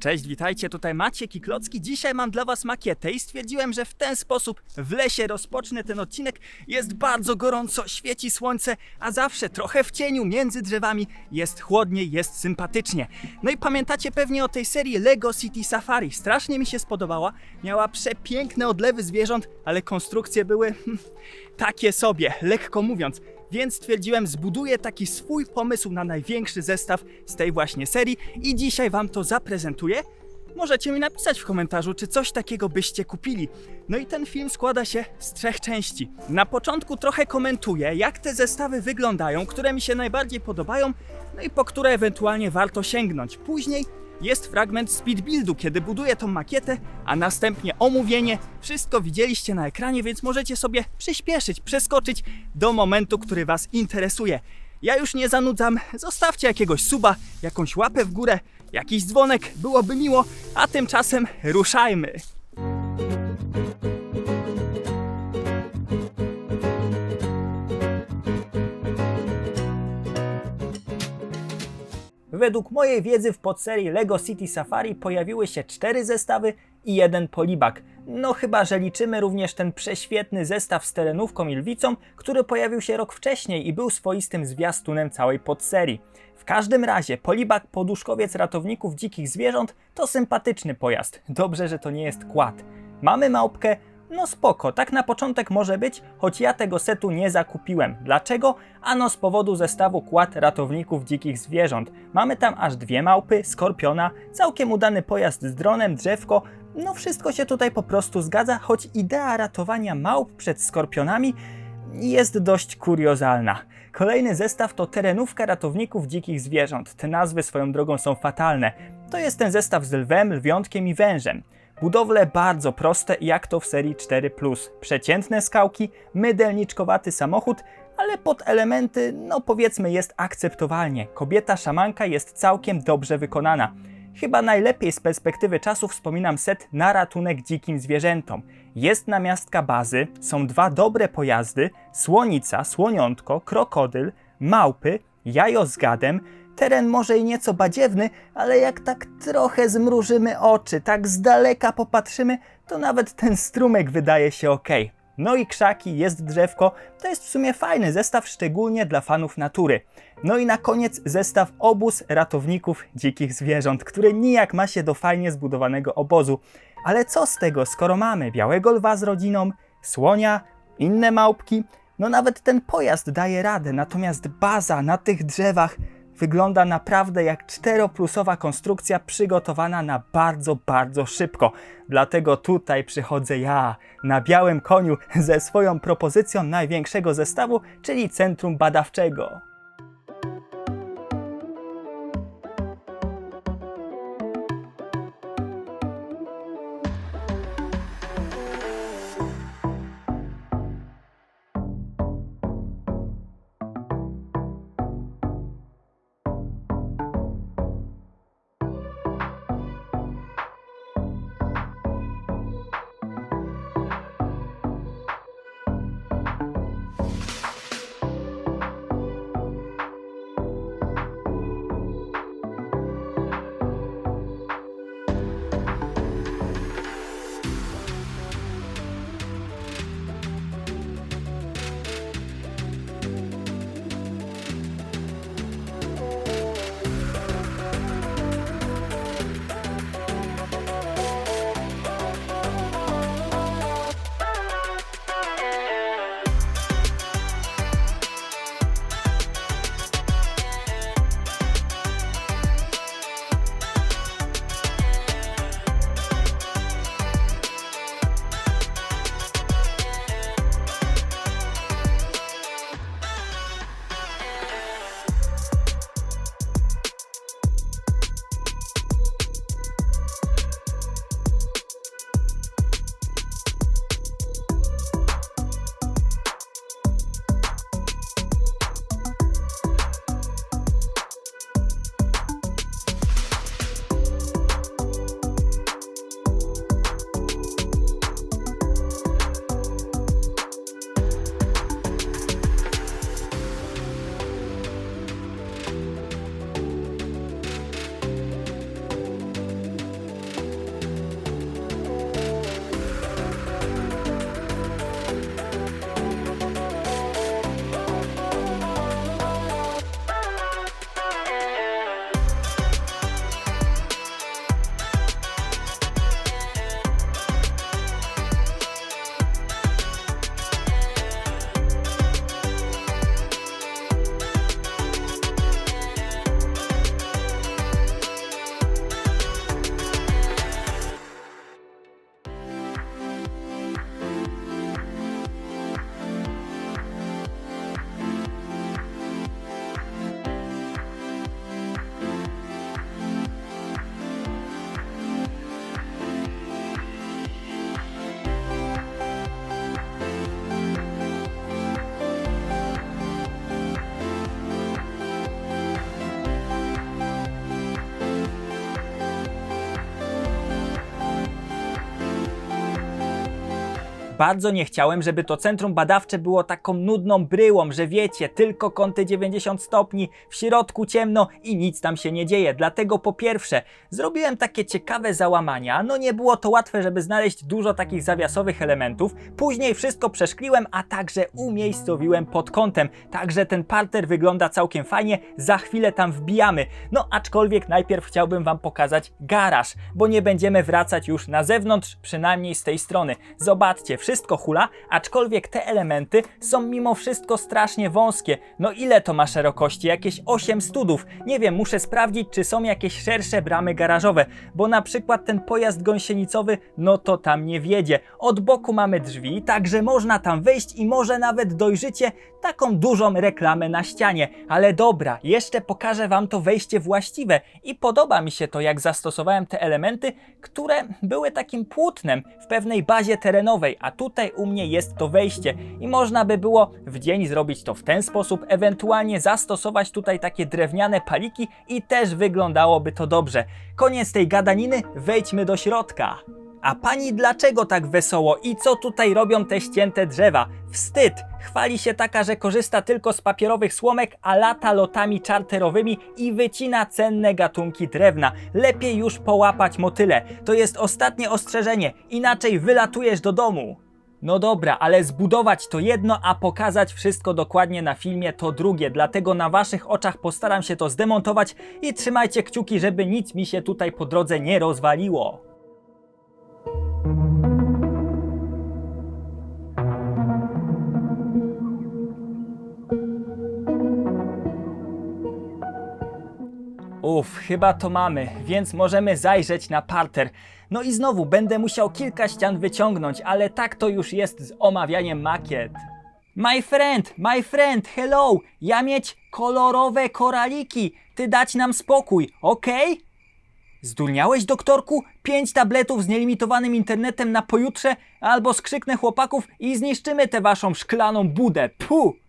Cześć, witajcie, tutaj Maciek i Klocki. Dzisiaj mam dla Was makietę i stwierdziłem, że w ten sposób w lesie rozpocznę ten odcinek. Jest bardzo gorąco, świeci słońce, a zawsze trochę w cieniu między drzewami jest chłodniej, jest sympatycznie. No i pamiętacie pewnie o tej serii Lego City Safari. Strasznie mi się spodobała. Miała przepiękne odlewy zwierząt, ale konstrukcje były hmm, takie sobie, lekko mówiąc. Więc stwierdziłem, zbuduję taki swój pomysł na największy zestaw z tej właśnie serii i dzisiaj Wam to zaprezentuję. Możecie mi napisać w komentarzu, czy coś takiego byście kupili. No i ten film składa się z trzech części. Na początku trochę komentuję, jak te zestawy wyglądają, które mi się najbardziej podobają, no i po które ewentualnie warto sięgnąć. Później jest fragment speed buildu, kiedy buduję tą makietę, a następnie omówienie. Wszystko widzieliście na ekranie, więc możecie sobie przyspieszyć, przeskoczyć do momentu, który Was interesuje. Ja już nie zanudzam, zostawcie jakiegoś suba, jakąś łapę w górę, jakiś dzwonek, byłoby miło, a tymczasem ruszajmy. Według mojej wiedzy w podserii LEGO City Safari pojawiły się cztery zestawy i jeden polibak. No chyba, że liczymy również ten prześwietny zestaw z terenówką i lwicą, który pojawił się rok wcześniej i był swoistym zwiastunem całej podserii. W każdym razie, polibak poduszkowiec ratowników dzikich zwierząt to sympatyczny pojazd. Dobrze, że to nie jest kład. Mamy małpkę, no spoko, tak na początek może być, choć ja tego setu nie zakupiłem. Dlaczego? Ano z powodu zestawu kład ratowników dzikich zwierząt. Mamy tam aż dwie małpy, skorpiona, całkiem udany pojazd z dronem, drzewko, no wszystko się tutaj po prostu zgadza, choć idea ratowania małp przed skorpionami jest dość kuriozalna. Kolejny zestaw to terenówka ratowników dzikich zwierząt. Te nazwy swoją drogą są fatalne. To jest ten zestaw z lwem, lwiątkiem i wężem. Budowle bardzo proste, jak to w serii 4. Przeciętne skałki, mydelniczkowaty samochód, ale pod elementy, no powiedzmy, jest akceptowalnie. Kobieta szamanka jest całkiem dobrze wykonana. Chyba najlepiej z perspektywy czasu wspominam set na ratunek dzikim zwierzętom. Jest namiastka bazy, są dwa dobre pojazdy, słonica, słoniątko, krokodyl, małpy, jajo z gadem, Teren może i nieco badziewny, ale jak tak trochę zmrużymy oczy, tak z daleka popatrzymy, to nawet ten strumyk wydaje się ok. No i krzaki, jest drzewko, to jest w sumie fajny zestaw, szczególnie dla fanów natury. No i na koniec zestaw obóz ratowników dzikich zwierząt, który nijak ma się do fajnie zbudowanego obozu. Ale co z tego, skoro mamy białego lwa z rodziną, słonia, inne małpki, no nawet ten pojazd daje radę, natomiast baza na tych drzewach wygląda naprawdę jak czteroplusowa konstrukcja przygotowana na bardzo, bardzo szybko. Dlatego tutaj przychodzę ja na białym koniu ze swoją propozycją największego zestawu, czyli centrum badawczego. Bardzo nie chciałem, żeby to centrum badawcze było taką nudną bryłą, że wiecie, tylko kąty 90 stopni, w środku ciemno i nic tam się nie dzieje. Dlatego po pierwsze, zrobiłem takie ciekawe załamania. No nie było to łatwe, żeby znaleźć dużo takich zawiasowych elementów. Później wszystko przeszkliłem, a także umiejscowiłem pod kątem. Także ten parter wygląda całkiem fajnie. Za chwilę tam wbijamy. No aczkolwiek najpierw chciałbym wam pokazać garaż, bo nie będziemy wracać już na zewnątrz, przynajmniej z tej strony. Zobaczcie, wszystko hula, aczkolwiek te elementy są mimo wszystko strasznie wąskie. No ile to ma szerokości? Jakieś 8 studów. Nie wiem, muszę sprawdzić, czy są jakieś szersze bramy garażowe, bo na przykład ten pojazd gąsienicowy, no to tam nie wiedzie. Od boku mamy drzwi, także można tam wejść i może nawet dojrzycie taką dużą reklamę na ścianie. Ale dobra, jeszcze pokażę wam to wejście właściwe i podoba mi się to, jak zastosowałem te elementy, które były takim płótnem w pewnej bazie terenowej, a tutaj u mnie jest to wejście i można by było w dzień zrobić to w ten sposób, ewentualnie zastosować tutaj takie drewniane paliki i też wyglądałoby to dobrze. Koniec tej gadaniny, wejdźmy do środka. A pani dlaczego tak wesoło i co tutaj robią te ścięte drzewa? Wstyd! Chwali się taka, że korzysta tylko z papierowych słomek, a lata lotami czarterowymi i wycina cenne gatunki drewna. Lepiej już połapać motyle. To jest ostatnie ostrzeżenie, inaczej wylatujesz do domu. No dobra, ale zbudować to jedno, a pokazać wszystko dokładnie na filmie to drugie, dlatego na waszych oczach postaram się to zdemontować i trzymajcie kciuki, żeby nic mi się tutaj po drodze nie rozwaliło. Uff, chyba to mamy, więc możemy zajrzeć na parter. No i znowu będę musiał kilka ścian wyciągnąć, ale tak to już jest z omawianiem makiet. My friend, my friend, hello! Ja mieć kolorowe koraliki, ty dać nam spokój, okej? Zdurniałeś, doktorku? Pięć tabletów z nielimitowanym internetem na pojutrze, albo skrzyknę chłopaków i zniszczymy tę waszą szklaną budę. Puh!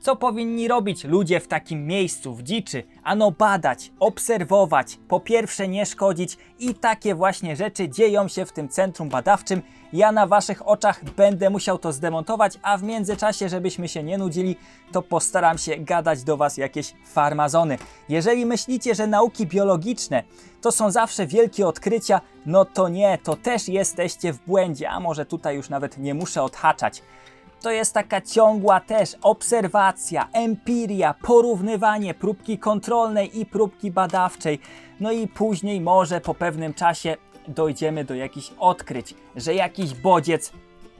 Co powinni robić ludzie w takim miejscu, w dziczy? Ano badać, obserwować, po pierwsze nie szkodzić i takie właśnie rzeczy dzieją się w tym centrum badawczym. Ja na waszych oczach będę musiał to zdemontować, a w międzyczasie, żebyśmy się nie nudzili, to postaram się gadać do was jakieś farmazony. Jeżeli myślicie, że nauki biologiczne to są zawsze wielkie odkrycia, no to nie, to też jesteście w błędzie, a może tutaj już nawet nie muszę odhaczać to jest taka ciągła też obserwacja, empiria, porównywanie próbki kontrolnej i próbki badawczej. No i później może po pewnym czasie dojdziemy do jakichś odkryć, że jakiś bodziec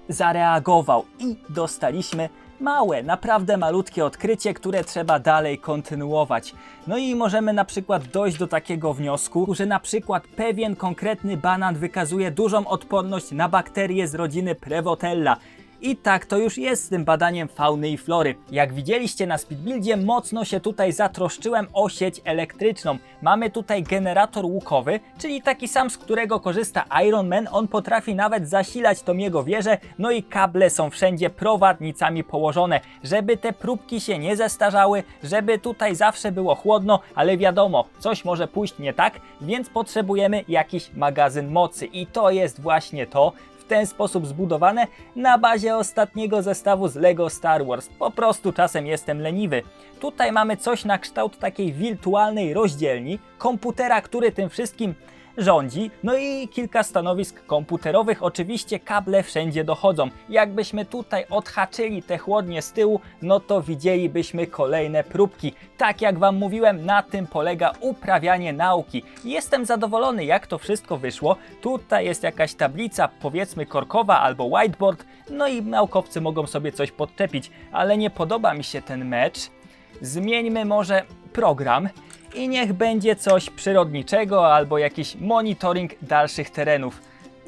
zareagował i dostaliśmy małe, naprawdę malutkie odkrycie, które trzeba dalej kontynuować. No i możemy na przykład dojść do takiego wniosku, że na przykład pewien konkretny banan wykazuje dużą odporność na bakterie z rodziny Prevotella. I tak to już jest z tym badaniem fauny i flory. Jak widzieliście na Speedbuildzie, mocno się tutaj zatroszczyłem o sieć elektryczną. Mamy tutaj generator łukowy, czyli taki sam, z którego korzysta Iron Man. On potrafi nawet zasilać tą jego wieżę, no i kable są wszędzie prowadnicami położone, żeby te próbki się nie zestarzały, żeby tutaj zawsze było chłodno, ale wiadomo, coś może pójść nie tak, więc potrzebujemy jakiś magazyn mocy i to jest właśnie to, ten sposób zbudowane na bazie ostatniego zestawu z Lego Star Wars. Po prostu czasem jestem leniwy. Tutaj mamy coś na kształt takiej wirtualnej rozdzielni, komputera, który tym wszystkim rządzi, no i kilka stanowisk komputerowych, oczywiście kable wszędzie dochodzą. Jakbyśmy tutaj odhaczyli te chłodnie z tyłu, no to widzielibyśmy kolejne próbki. Tak jak Wam mówiłem, na tym polega uprawianie nauki. Jestem zadowolony jak to wszystko wyszło. Tutaj jest jakaś tablica, powiedzmy korkowa albo whiteboard, no i naukowcy mogą sobie coś podczepić, ale nie podoba mi się ten mecz. Zmieńmy może program i niech będzie coś przyrodniczego albo jakiś monitoring dalszych terenów.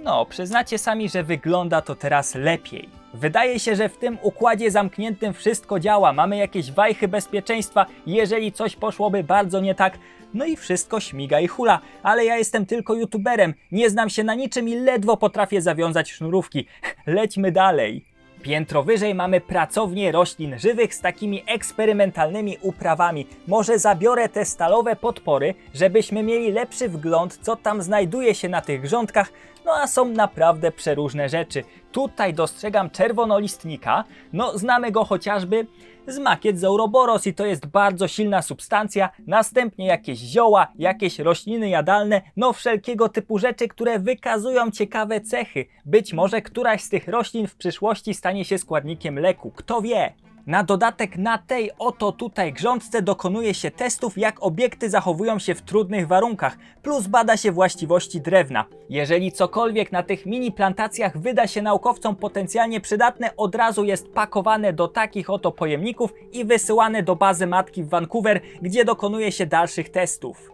No, przyznacie sami, że wygląda to teraz lepiej. Wydaje się, że w tym układzie zamkniętym wszystko działa, mamy jakieś wajchy bezpieczeństwa, jeżeli coś poszłoby bardzo nie tak, no i wszystko śmiga i hula. Ale ja jestem tylko youtuberem, nie znam się na niczym i ledwo potrafię zawiązać sznurówki. Lećmy dalej. Piętro wyżej mamy pracownię roślin żywych z takimi eksperymentalnymi uprawami. Może zabiorę te stalowe podpory, żebyśmy mieli lepszy wgląd, co tam znajduje się na tych grządkach. No a są naprawdę przeróżne rzeczy. Tutaj dostrzegam czerwonolistnika, no znamy go chociażby z makiet z Ouroboros i to jest bardzo silna substancja, następnie jakieś zioła, jakieś rośliny jadalne, no wszelkiego typu rzeczy, które wykazują ciekawe cechy. Być może któraś z tych roślin w przyszłości stanie się składnikiem leku, kto wie. Na dodatek na tej oto tutaj grządce dokonuje się testów, jak obiekty zachowują się w trudnych warunkach, plus bada się właściwości drewna. Jeżeli cokolwiek na tych mini plantacjach wyda się naukowcom potencjalnie przydatne, od razu jest pakowane do takich oto pojemników i wysyłane do bazy matki w Vancouver, gdzie dokonuje się dalszych testów.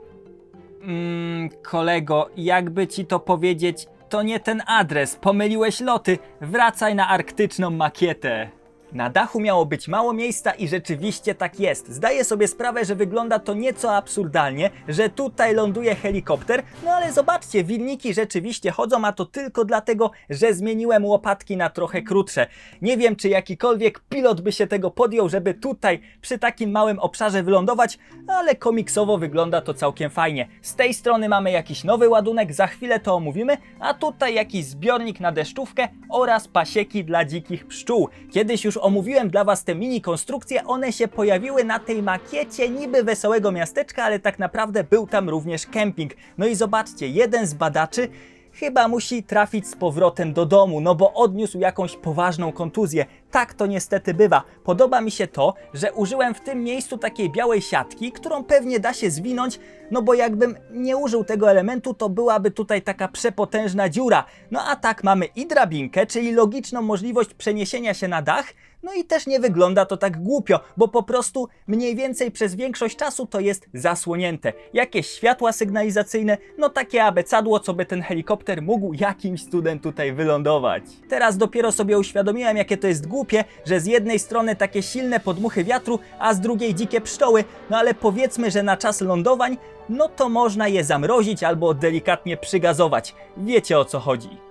Mmm, kolego, jakby ci to powiedzieć, to nie ten adres, pomyliłeś loty, wracaj na arktyczną makietę. Na dachu miało być mało miejsca i rzeczywiście tak jest. Zdaję sobie sprawę, że wygląda to nieco absurdalnie, że tutaj ląduje helikopter, no ale zobaczcie, wilniki rzeczywiście chodzą, a to tylko dlatego, że zmieniłem łopatki na trochę krótsze. Nie wiem, czy jakikolwiek pilot by się tego podjął, żeby tutaj przy takim małym obszarze wylądować, ale komiksowo wygląda to całkiem fajnie. Z tej strony mamy jakiś nowy ładunek, za chwilę to omówimy, a tutaj jakiś zbiornik na deszczówkę oraz pasieki dla dzikich pszczół. Kiedyś już omówiłem dla Was te mini konstrukcje, one się pojawiły na tej makiecie niby wesołego miasteczka, ale tak naprawdę był tam również kemping. No i zobaczcie, jeden z badaczy chyba musi trafić z powrotem do domu, no bo odniósł jakąś poważną kontuzję. Tak to niestety bywa. Podoba mi się to, że użyłem w tym miejscu takiej białej siatki, którą pewnie da się zwinąć, no bo jakbym nie użył tego elementu, to byłaby tutaj taka przepotężna dziura. No a tak mamy i drabinkę, czyli logiczną możliwość przeniesienia się na dach, no i też nie wygląda to tak głupio, bo po prostu mniej więcej przez większość czasu to jest zasłonięte. Jakieś światła sygnalizacyjne, no takie abecadło, co by ten helikopter mógł jakimś cudem tutaj wylądować. Teraz dopiero sobie uświadomiłem, jakie to jest głupie, że z jednej strony takie silne podmuchy wiatru, a z drugiej dzikie pszczoły, no ale powiedzmy, że na czas lądowań, no to można je zamrozić albo delikatnie przygazować. Wiecie o co chodzi.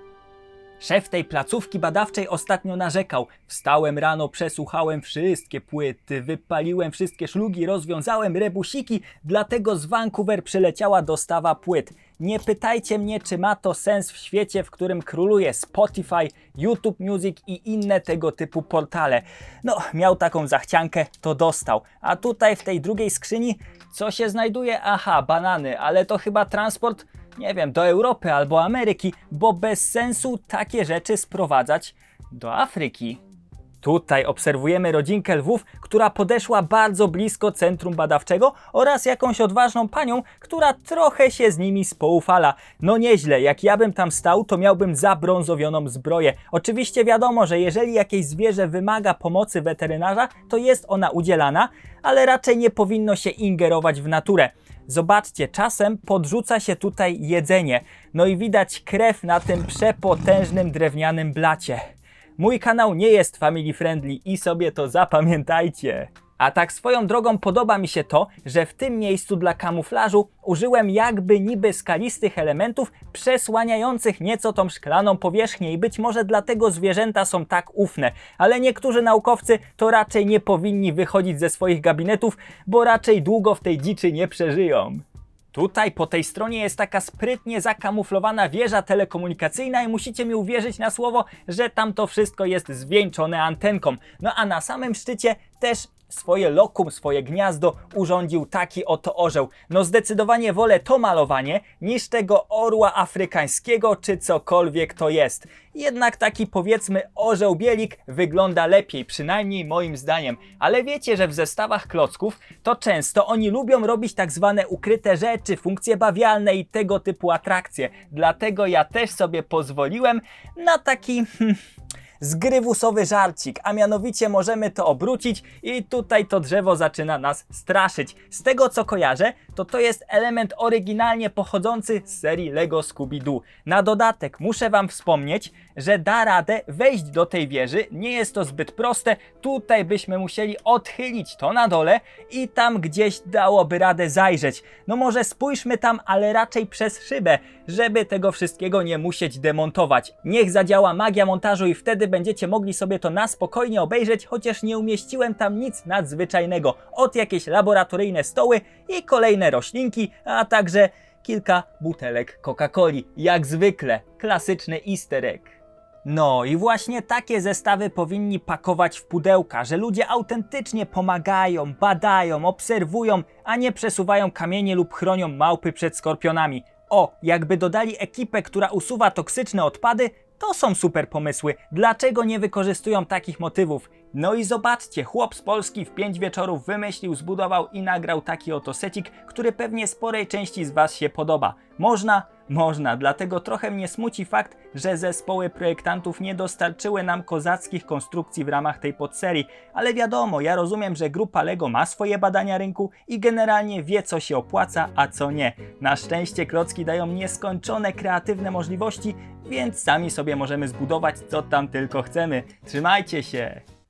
Szef tej placówki badawczej ostatnio narzekał. Wstałem rano, przesłuchałem wszystkie płyty, wypaliłem wszystkie szlugi, rozwiązałem rebusiki, dlatego z Vancouver przyleciała dostawa płyt. Nie pytajcie mnie, czy ma to sens w świecie, w którym króluje Spotify, YouTube Music i inne tego typu portale. No, miał taką zachciankę, to dostał. A tutaj w tej drugiej skrzyni, co się znajduje? Aha, banany, ale to chyba transport nie wiem, do Europy albo Ameryki, bo bez sensu takie rzeczy sprowadzać do Afryki. Tutaj obserwujemy rodzinkę lwów, która podeszła bardzo blisko centrum badawczego oraz jakąś odważną panią, która trochę się z nimi spoufala. No nieźle, jak ja bym tam stał, to miałbym zabrązowioną zbroję. Oczywiście wiadomo, że jeżeli jakieś zwierzę wymaga pomocy weterynarza, to jest ona udzielana, ale raczej nie powinno się ingerować w naturę. Zobaczcie, czasem podrzuca się tutaj jedzenie. No i widać krew na tym przepotężnym drewnianym blacie. Mój kanał nie jest family friendly i sobie to zapamiętajcie. A tak swoją drogą podoba mi się to, że w tym miejscu dla kamuflażu użyłem jakby niby skalistych elementów przesłaniających nieco tą szklaną powierzchnię i być może dlatego zwierzęta są tak ufne, ale niektórzy naukowcy to raczej nie powinni wychodzić ze swoich gabinetów, bo raczej długo w tej dziczy nie przeżyją. Tutaj po tej stronie jest taka sprytnie zakamuflowana wieża telekomunikacyjna i musicie mi uwierzyć na słowo, że tam to wszystko jest zwieńczone antenką. No a na samym szczycie też swoje lokum, swoje gniazdo urządził taki oto orzeł. No zdecydowanie wolę to malowanie niż tego orła afrykańskiego czy cokolwiek to jest. Jednak taki powiedzmy orzeł bielik wygląda lepiej, przynajmniej moim zdaniem. Ale wiecie, że w zestawach klocków to często oni lubią robić tak zwane ukryte rzeczy, funkcje bawialne i tego typu atrakcje. Dlatego ja też sobie pozwoliłem na taki... Hmm, zgrywusowy żarcik, a mianowicie możemy to obrócić i tutaj to drzewo zaczyna nas straszyć. Z tego co kojarzę, to to jest element oryginalnie pochodzący z serii LEGO Scooby-Doo. Na dodatek muszę Wam wspomnieć, że da radę wejść do tej wieży, nie jest to zbyt proste, tutaj byśmy musieli odchylić to na dole i tam gdzieś dałoby radę zajrzeć. No może spójrzmy tam, ale raczej przez szybę, żeby tego wszystkiego nie musieć demontować. Niech zadziała magia montażu i wtedy będziecie mogli sobie to na spokojnie obejrzeć, chociaż nie umieściłem tam nic nadzwyczajnego. Od jakieś laboratoryjne stoły i kolejne roślinki, a także kilka butelek Coca-Coli, jak zwykle. Klasyczny easter egg. No i właśnie takie zestawy powinni pakować w pudełka, że ludzie autentycznie pomagają, badają, obserwują, a nie przesuwają kamienie lub chronią małpy przed skorpionami. O, jakby dodali ekipę, która usuwa toksyczne odpady, to są super pomysły. Dlaczego nie wykorzystują takich motywów? No i zobaczcie, chłop z Polski w 5 wieczorów wymyślił, zbudował i nagrał taki oto secik, który pewnie sporej części z Was się podoba. Można? Można, dlatego trochę mnie smuci fakt, że zespoły projektantów nie dostarczyły nam kozackich konstrukcji w ramach tej podserii, ale wiadomo, ja rozumiem, że grupa LEGO ma swoje badania rynku i generalnie wie co się opłaca, a co nie. Na szczęście klocki dają nieskończone kreatywne możliwości, więc sami sobie możemy zbudować co tam tylko chcemy. Trzymajcie się!